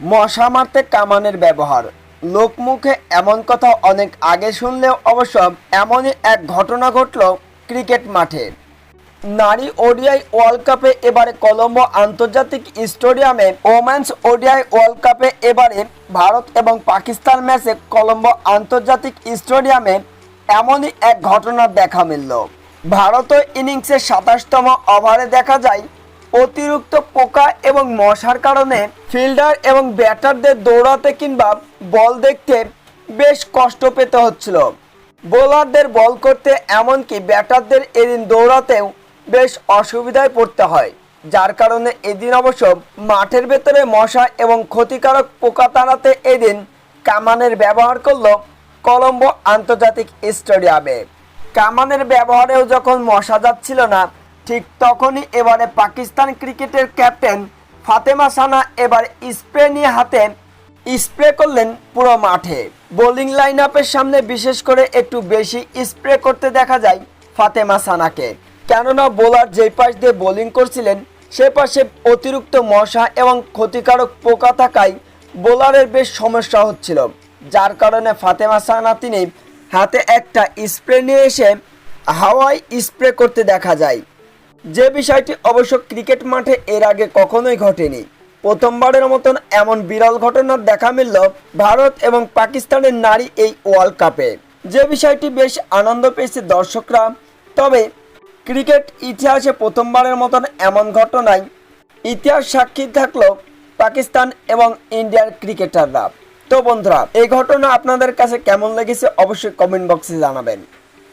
মশা মারতে কামানের ব্যবহার। লোকমুখে এমন কথা অনেক আগে শুনলেও অবশ্য এমনই এক ঘটনা ঘটল ক্রিকেট মাঠে। নারী ওডিআই ওয়ার্ল্ড কাপে এবারে কলম্বো আন্তর্জাতিক স্টেডিয়ামে ওমেন্স ওডিআই ওয়ার্ল্ড কাপে এবারে ভারত এবং পাকিস্তান ম্যাচে কলম্বো আন্তর্জাতিক স্টেডিয়ামে এমনই এক ঘটনা দেখা মিলল। ভারতীয় ইনিংসের সাতাশতম ওভারে দেখা যায় অতিরিক্ত পোকা এবং মশার কারণে ফিল্ডার এবং ব্যাটারদের দৌড়াতে কিংবা বল দেখতে বেশ কষ্ট পেতে হচ্ছিল। বোলারদের বল করতে এমনকি ব্যাটারদের এদিন দৌড়াতেও বেশ অসুবিধায় পড়তে হয়, যার কারণে এদিন অবশ্য মাঠের ভেতরে মশা এবং ক্ষতিকারক পোকা তাড়াতে এদিন কামানের ব্যবহার করল কলম্বো আন্তর্জাতিক স্টেডিয়ামে। কামানের ব্যবহারেও যখন মশা যাচ্ছিল না ঠিক তখনই এবারে পাকিস্তান ক্রিকেটের ক্যাপ্টেন ফাতেমা সানা এবার স্প্রে নিয়ে হাতে স্প্রে করলেন পুরো মাঠে। বোলিং লাইন আপের সামনে বিশেষ করে একটু বেশি স্প্রে করতে দেখা যায় ফাতেমা সানাকে। কেননা বোলার যেই পাশ দিয়ে বোলিং করছিলেন, সে পাশে অতিরিক্ত মশা এবং ক্ষতিকারক পোকা থাকায় বোলারের বেশ সমস্যা হচ্ছিল। যার কারণে ফাতেমা সানা তিনি হাতে একটা স্প্রে নিয়ে এসে হাওয়ায় স্প্রে করতে দেখা যায়। যে বিষয়টি অবশ্য ক্রিকেট মাঠে এর আগে কখনোই ঘটেনি। প্রথমবারের মতন এমন বিরল ঘটনার দেখা মিলল ভারত এবং পাকিস্তানের নারী এই ওয়ার্ল্ড কাপে যে বিষয়টি বেশ আনন্দ পেয়েছে দর্শকরা, তবে ক্রিকেট ইতিহাসে প্রথমবারের মতন এমন ঘটনায় ইতিহাস সাক্ষী থাকল পাকিস্তান এবং ইন্ডিয়ার ক্রিকেটাররা। তো বন্ধুরা, এই ঘটনা আপনাদের কাছে কেমন লেগেছে অবশ্যই কমেন্ট বক্সে জানাবেন।